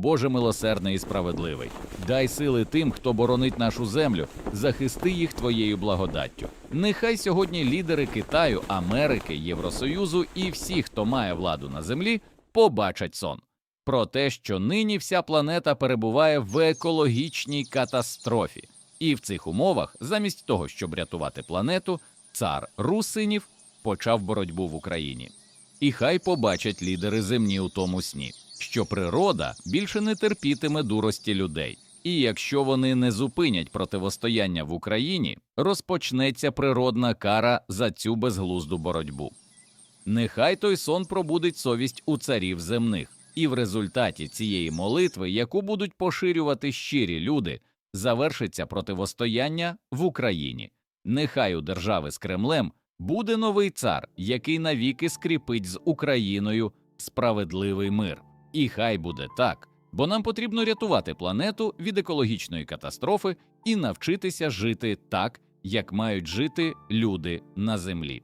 Боже милосердний і справедливий, дай сили тим, хто боронить нашу землю, захисти їх твоєю благодаттю. Нехай сьогодні лідери Китаю, Америки, Євросоюзу і всі, хто має владу на землі, побачать сон про те, що нині вся планета перебуває в екологічній катастрофі, і в цих умовах, замість того, щоб рятувати планету, цар Русинів почав боротьбу в Україні. І хай побачать лідери земні у тому сні, що природа більше не терпітиме дурості людей. І якщо вони не зупинять противостояння в Україні, розпочнеться природна кара за цю безглузду боротьбу. Нехай той сон пробудить совість у царів земних, і в результаті цієї молитви, яку будуть поширювати щирі люди, завершиться противостояння в Україні. Нехай у держави з Кремлем буде новий цар, який навіки скріпить з Україною справедливий мир. І хай буде так, бо нам потрібно рятувати планету від екологічної катастрофи і навчитися жити так, як мають жити люди на землі.